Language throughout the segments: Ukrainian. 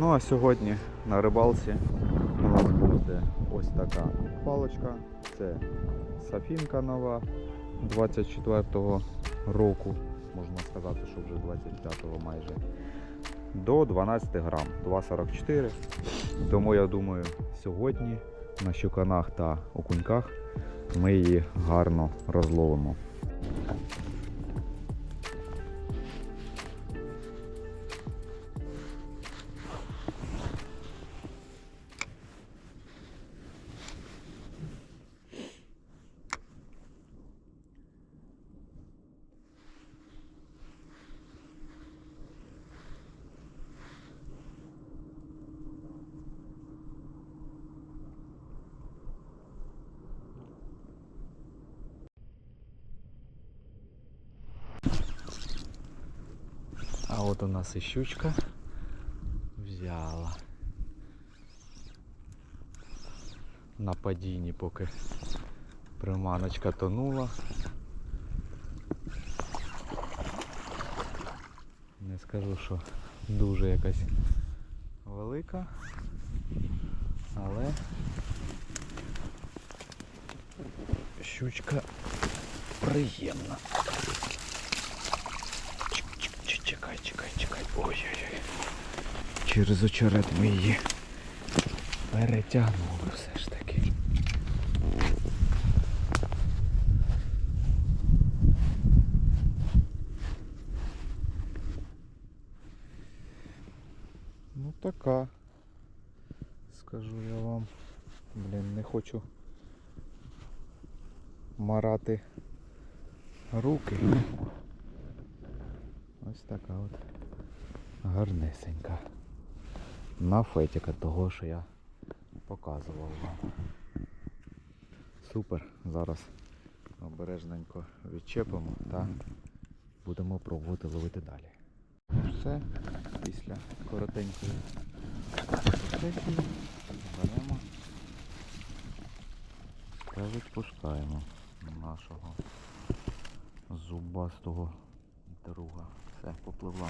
Ну а сьогодні на рибалці у нас буде ось така паличка. Це Сафінка нова 24-го року. Можна сказати, що вже 25-го майже. До 12 грам, 2,44. Тому я думаю, сьогодні на щуканах та окуньках ми її гарно розловимо. От у нас і щучка взяла. На падінні, поки приманочка тонула. Не скажу, що дуже якась велика, але щучка приємна. Чекай, чекай, чекай. Ой-ой-ой. Через очерет ми її перетягнули все ж таки. Ну така. Скажу я вам. Блін, не хочу марати руки. Така от гарнесенька. На фетіка того, що я показував вам. Супер. Зараз обережненько відчепимо та будемо пробувати ловити далі. Все, після коротенької сесії беремо, кажуть, пускаємо нашого зубастого друга. Все, попливла.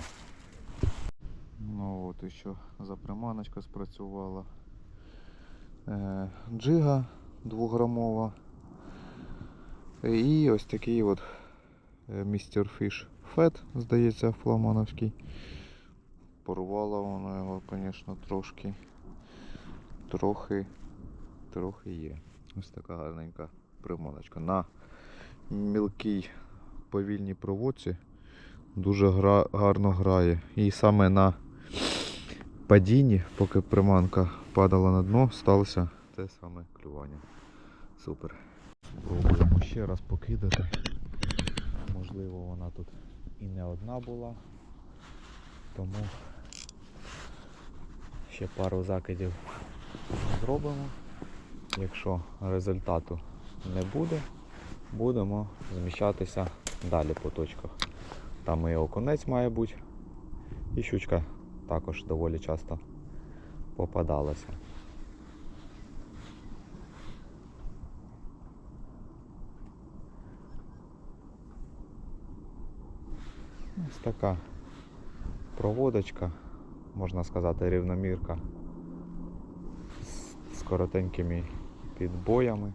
Ну от і що за приманочка спрацювала. Е, джига двограмова. І ось такий от містер Фіш Фет, здається, фламановський. Порвало воно його, звісно, трошки. Трохи, трохи є. Ось така гарненька приманочка. На мілкій повільній проводці дуже гра, гарно грає. І саме на падінні, поки приманка падала на дно, сталося те саме клювання. Супер. Спробуємо ще раз покидати. Можливо, вона тут і не одна була. Тому ще пару закидів зробимо. Якщо результату не буде, будемо зміщатися далі по точках. Там і окунець має бути. І щучка також доволі часто попадалася. Ось така проводочка, можна сказати, рівномірка з- коротенькими підбоями,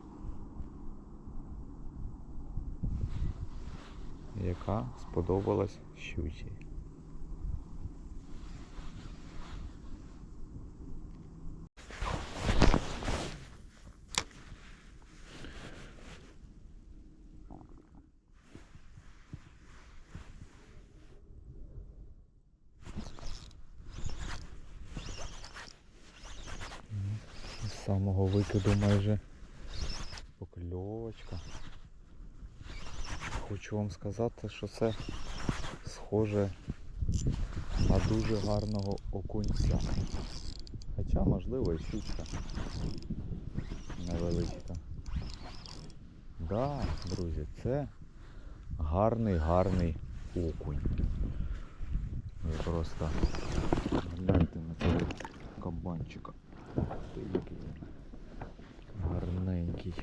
яка сподобалась щучі. З самого викиду майже покльовочка. Хочу вам сказати, що це схоже на дуже гарного окунця. Хоча, можливо, і щучка невеличка. Да, друзі, це гарний, гарний окунь. Ви просто гляньте на цього кабанчика. Гарненький.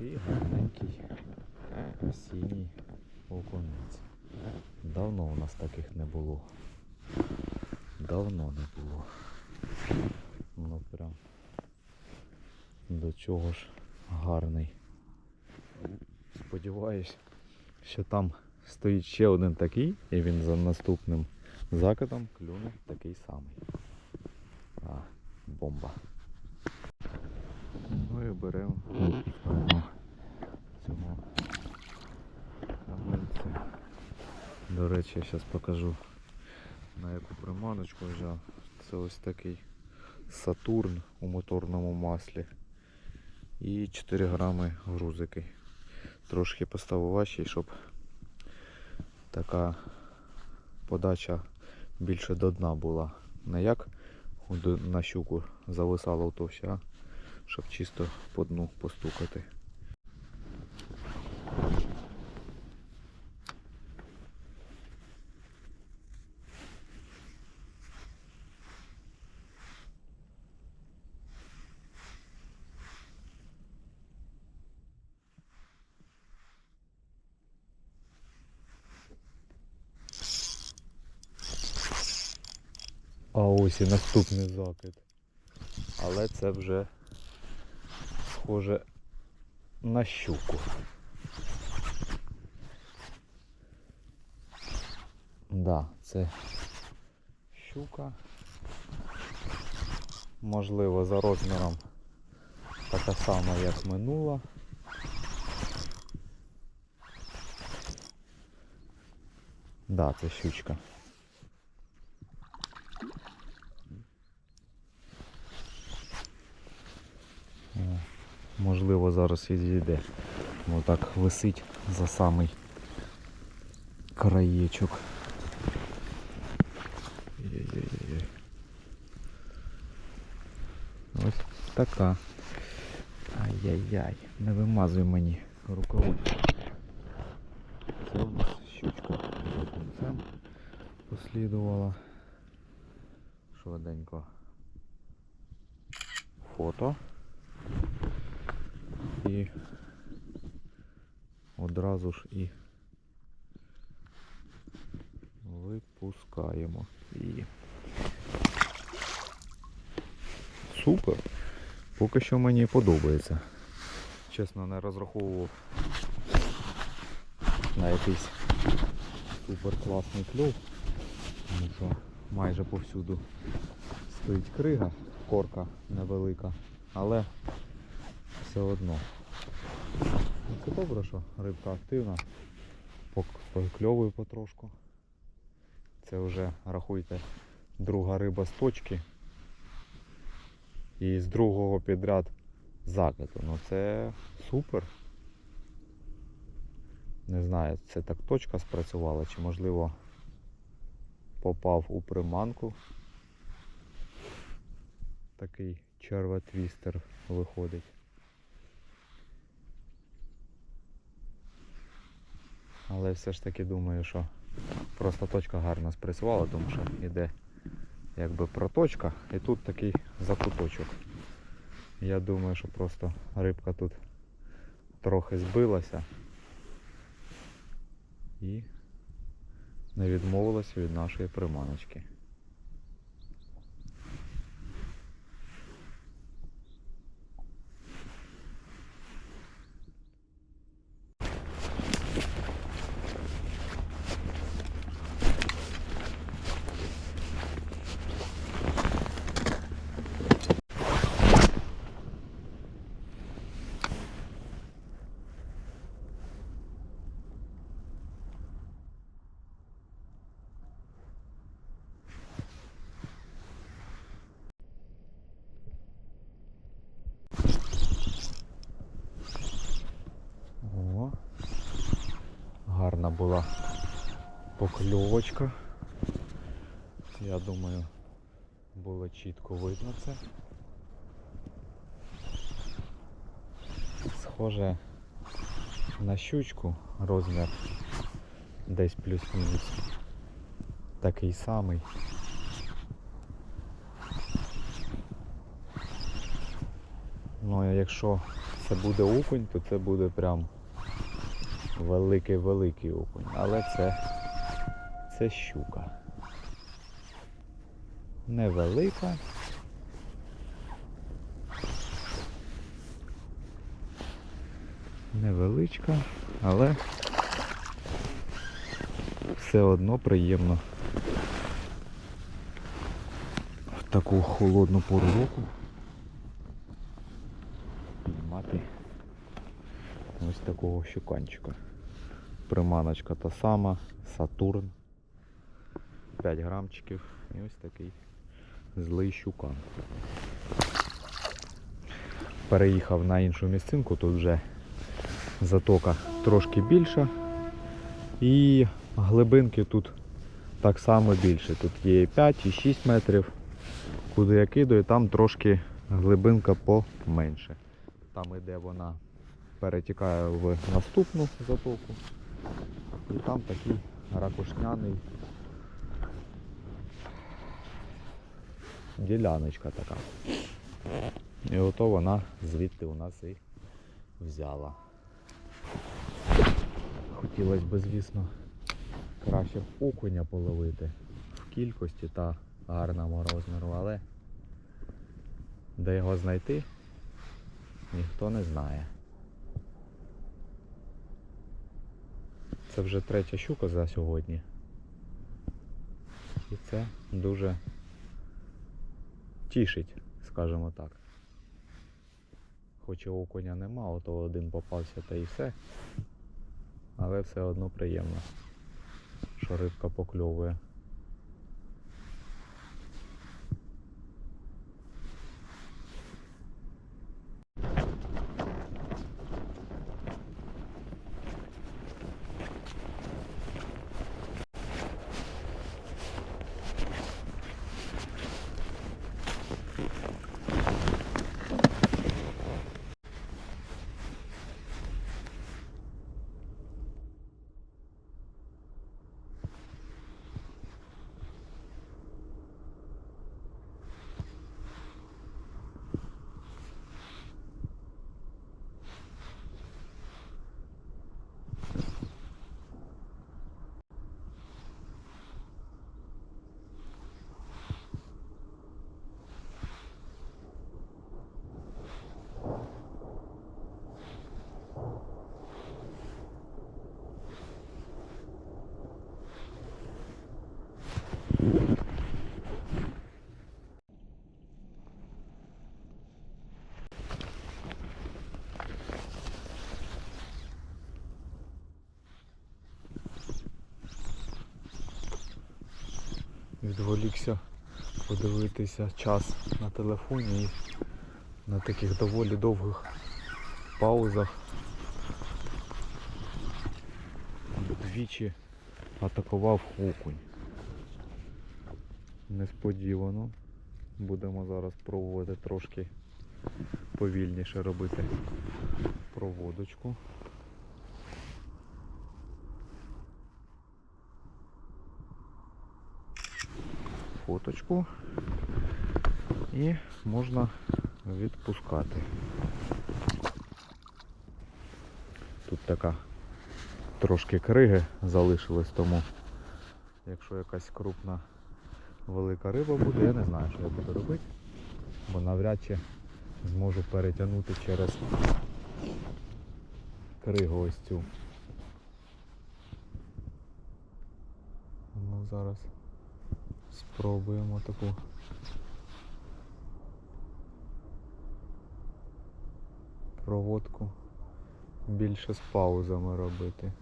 Який гарненький осінній окунець. Давно у нас таких не було. Давно не було. Ну прям до чого ж гарний. Сподіваюсь, що там стоїть ще один такий, і він за наступним закидом клюне такий самий. А, бомба. Ну і беремо відпускаємо цього камельця. До речі, я зараз покажу на яку приманочку взяв. Це ось такий Сатурн у моторному маслі. І 4 грами грузики. Трошки поставив важчий, щоб така подача більше до дна була. Не як на щуку зависало в товщі, а щоб чисто по дну постукати. А ось і наступний закид. Але це вже схоже на щуку. Да, це щука. Можливо, за розміром така сама, як минула. Да, це щучка. О, Можливо, зараз і зійде. Бо так висить за самий краєчок. Ось така. Ай-яй-яй, не вимазуй мені рукаву. Це у нас щучка за кінцем послідувала. Швиденько. Фото. І одразу ж і випускаємо її. Супер. Поки що мені подобається. Чесно, не розраховував на якийсь супер класний кльов. Тому що майже повсюду стоїть крига, корка невелика, але все одно. Це добре, що рибка активна, пок- покльовує потрошку. Це вже, рахуйте, друга риба з точки. І з другого підряд закиду. Ну це супер. Не знаю, це так точка спрацювала, чи можливо попав у приманку. Такий червотвістер виходить. Але все ж таки думаю, що просто точка гарно спрацювала, тому що йде якби проточка і тут такий закуточок. Я думаю, що просто рибка тут трохи збилася і не відмовилася від нашої приманочки. О, гарна була покльовочка. Я думаю, було чітко видно це. Схоже на щучку розмір десь плюс-мінус такий самий. Ну а якщо це буде окунь, то це буде прям великий-великий окунь. Але це це щука. Невелика. Невеличка, але все одно приємно в таку холодну пору року мати ось такого щуканчика. Приманочка та сама, Сатурн. 5 грамчиків і ось такий злий щукан. Переїхав на іншу місцинку, тут вже затока трошки більша. І глибинки тут так само більше. Тут є і 5, і 6 метрів. Куди я кидаю, там трошки глибинка поменше. Там іде вона перетікає в наступну затоку. І там такий ракушняний діляночка така. І ото вона звідти у нас і взяла. Хотілося б, звісно, краще окуня половити в кількості та гарному розміру, але де його знайти, ніхто не знає. Це вже третя щука за сьогодні. І це дуже тішить, скажімо так. Хоч і окуня нема, ото один попався та і все. Але все одно приємно, що рибка покльовує. Відволікся подивитися час на телефоні і на таких доволі довгих паузах. Двічі атакував окунь. Несподівано. Будемо зараз пробувати трошки повільніше робити проводочку. Фоточку і можна відпускати. Тут така трошки криги залишилось, тому якщо якась крупна велика риба буде, я не знаю, що я буду робити, бо навряд чи зможу перетягнути через кригу ось цю. Ну зараз спробуємо таку. Проводку більше з паузами робити.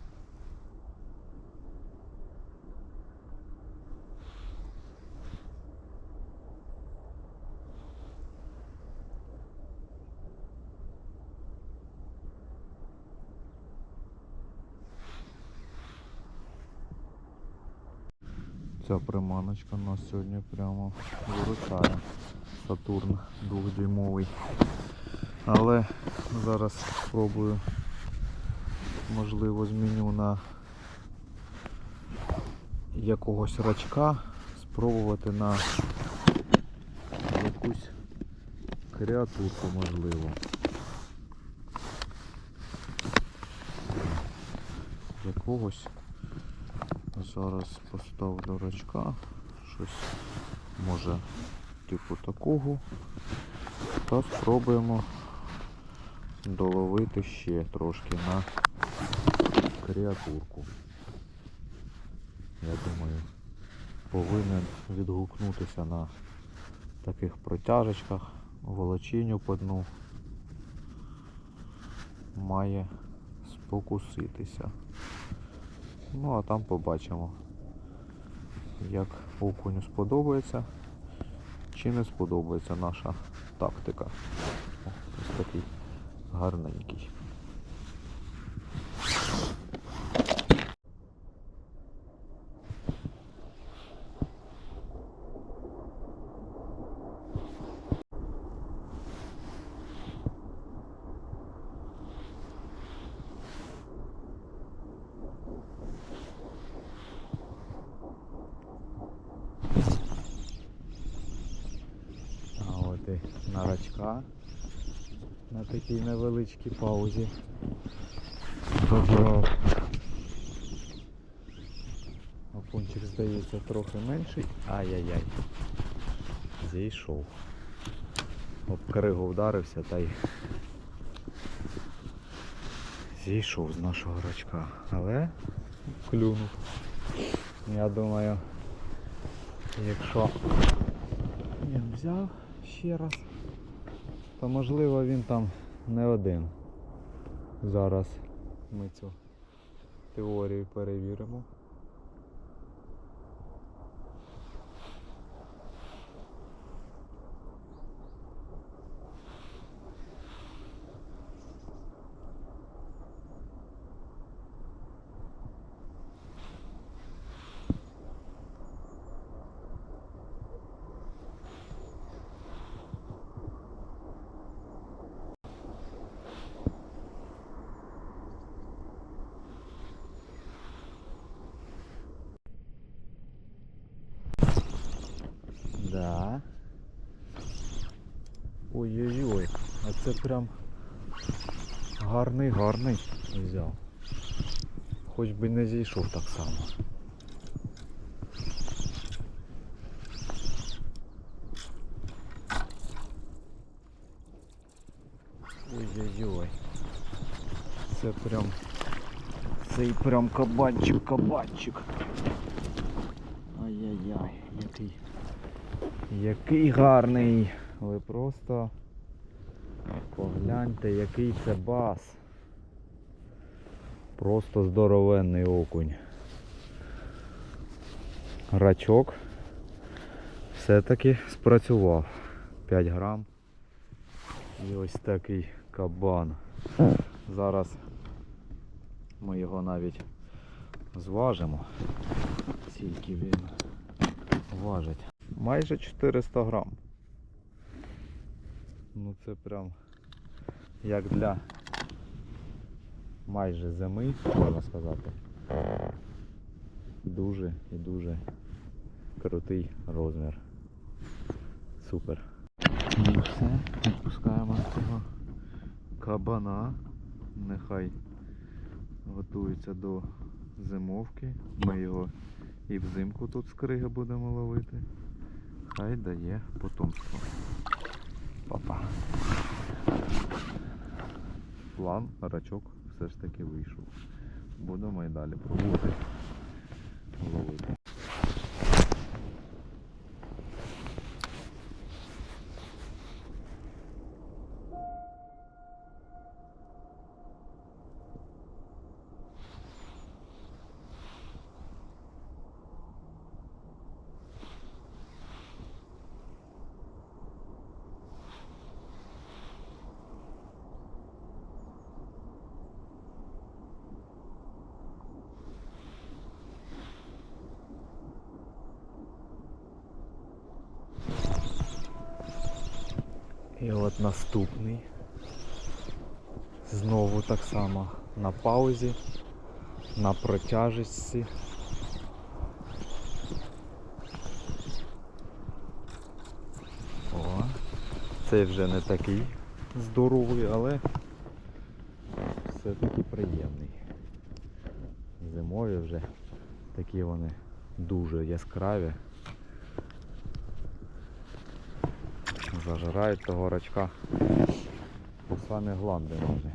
Ця приманочка нас сьогодні прямо виручає. Сатурн двохдюймовий. Але зараз спробую, можливо, зміню на якогось рачка, спробувати на якусь креатурку, можливо. Якогось Зараз постав дурачка. Щось може типу такого. Та спробуємо доловити ще трошки на креатурку. Я думаю, повинен відгукнутися на таких протяжечках, волочінню по дну. Має спокуситися. Ну а там побачимо, як окуню сподобається чи не сподобається наша тактика. О, ось такий гарненький. А от і нарачка на такій невеличкій паузі. Добре. Окунчик здається трохи менший. Ай-яй-яй. Зійшов. Об кригу вдарився та й зійшов з нашого рачка. Але клюнув. Я думаю, якщо він взяв ще раз, то можливо він там не один. Зараз ми цю теорію перевіримо. Да. Ой-ой-ой, а це прям гарний, гарний взяв. Хоч би не зійшов так само. Ой-ой-ой. Це прям цей прям кабанчик, кабанчик. Ай-яй-яй, який. Який гарний. Ви просто погляньте, який це бас. Просто здоровенний окунь. Рачок все-таки спрацював. 5 грам. І ось такий кабан. Зараз ми його навіть зважимо. Скільки він важить. Майже 400 грам. Ну це прям як для майже зими, можна сказати. Дуже і дуже крутий розмір. Супер. І все, відпускаємо цього кабана. Нехай готується до зимовки. Ми його і взимку тут з криги будемо ловити. Хай дає потомство. Папа. План, рачок все ж таки вийшов. Будемо і далі пробувати ловити. І от наступний. Знову так само на паузі, на протяжечці. О, цей вже не такий здоровий, але все-таки приємний. Зимою вже Такі вони дуже яскраві. Зажирають того рачка у самі гланди може.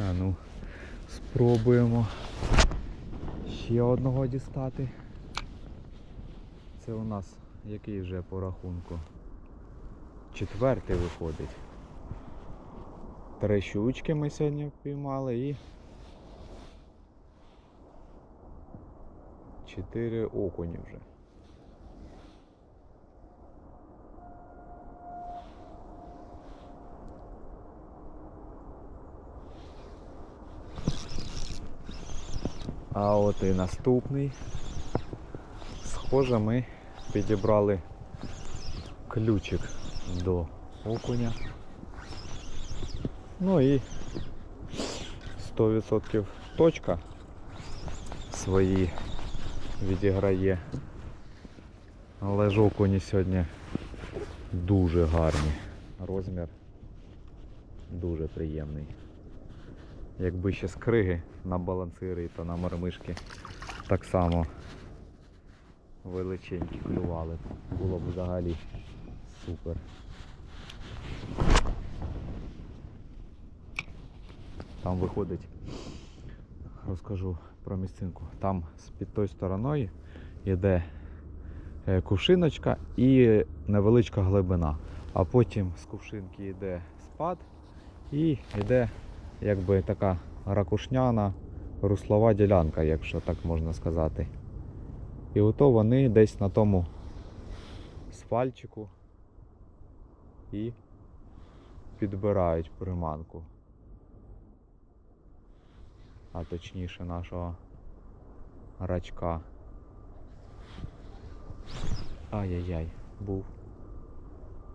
А ну, спробуємо ще одного дістати. Це у нас який вже по рахунку? Четвертий виходить. Три щучки ми сьогодні піймали і чотири окуні вже. А от і наступний. Схоже, ми підібрали ключик до окуня. Ну і 100% точка свої відіграє. Але ж окуні сьогодні дуже гарні. Розмір дуже приємний. Якби ще скриги на балансири та на мармишки так само величенькі клювали. Було б взагалі супер. Там виходить, розкажу про місцинку. Там з під тої стороною йде е, кувшиночка і невеличка глибина. А потім з кувшинки йде спад і йде якби така ракушняна руслова ділянка, якщо так можна сказати. І ото вони десь на тому сфальчику і підбирають приманку. А точніше нашого рачка. Ай-яй-яй, був.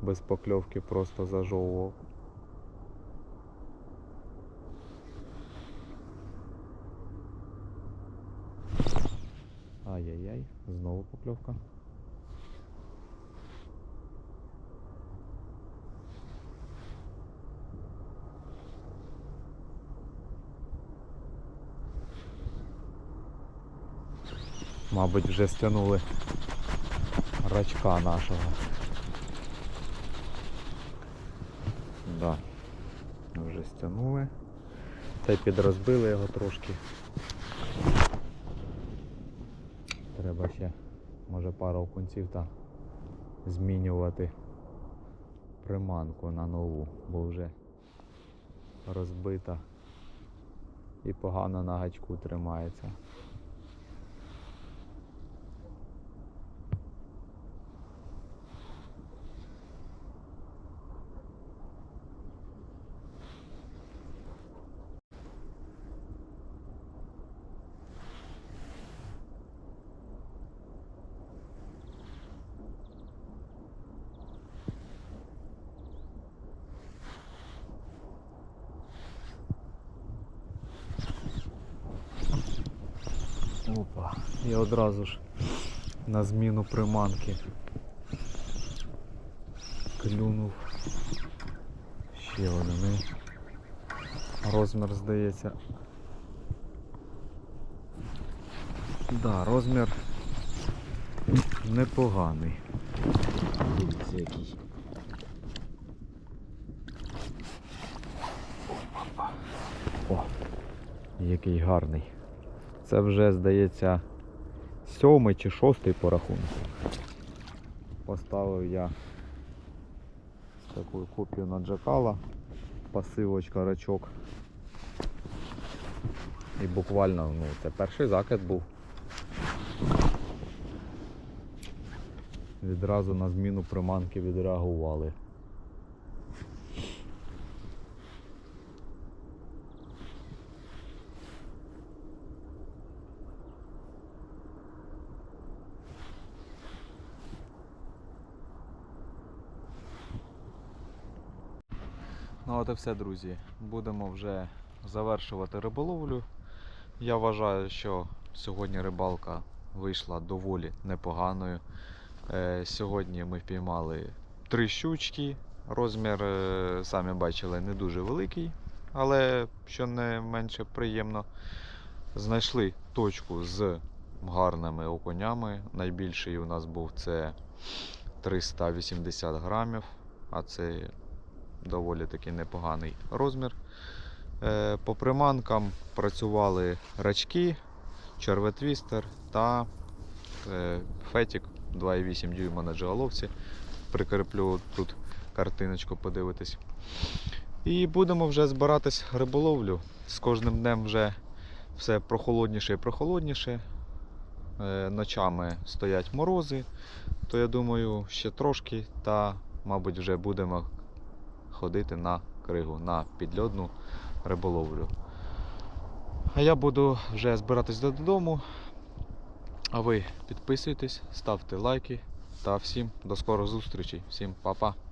Без покльовки просто зажовував. Ай-яй-яй, знову покльовка. Мабуть, вже стягнули рачка нашого. Да. Вже стягнули. Та й підрозбили його трошки. Треба ще, може, пару окунців та змінювати приманку на нову, бо вже розбита і погано на гачку тримається. Опа. І одразу ж на зміну приманки. Клюнув. Ще один. Розмір здається. Да, розмір непоганий. Дивіться який. О, який гарний. Це вже, здається, сьомий чи шостий по рахунку. Поставив я таку копію на джакала, пасивочка, рачок. І буквально, ну, це перший закид був. Відразу на зміну приманки відреагували. Все, друзі. Будемо вже завершувати риболовлю Я вважаю, що сьогодні рибалка вийшла доволі непоганою. Е, Сьогодні ми впіймали три щучки. Розмір, е, самі бачили, не дуже великий, але що не менше приємно. Знайшли точку з гарними окунями. Найбільший у нас був це 380 грамів, а це доволі таки непоганий розмір. Е, По приманкам працювали рачки, черветвістер та е, фетік 2,8 дюйма на джиголовці. Прикріплю тут картиночку, подивитись. І будемо вже збиратись риболовлю. З кожним днем вже все прохолодніше і прохолодніше. Е, Ночами стоять морози, то я думаю, ще трошки, та, мабуть, вже будемо ходити на кригу, на підльодну риболовлю. А я буду вже збиратись додому. А ви підписуйтесь, ставте лайки та всім до скорих зустрічей. Всім па-па.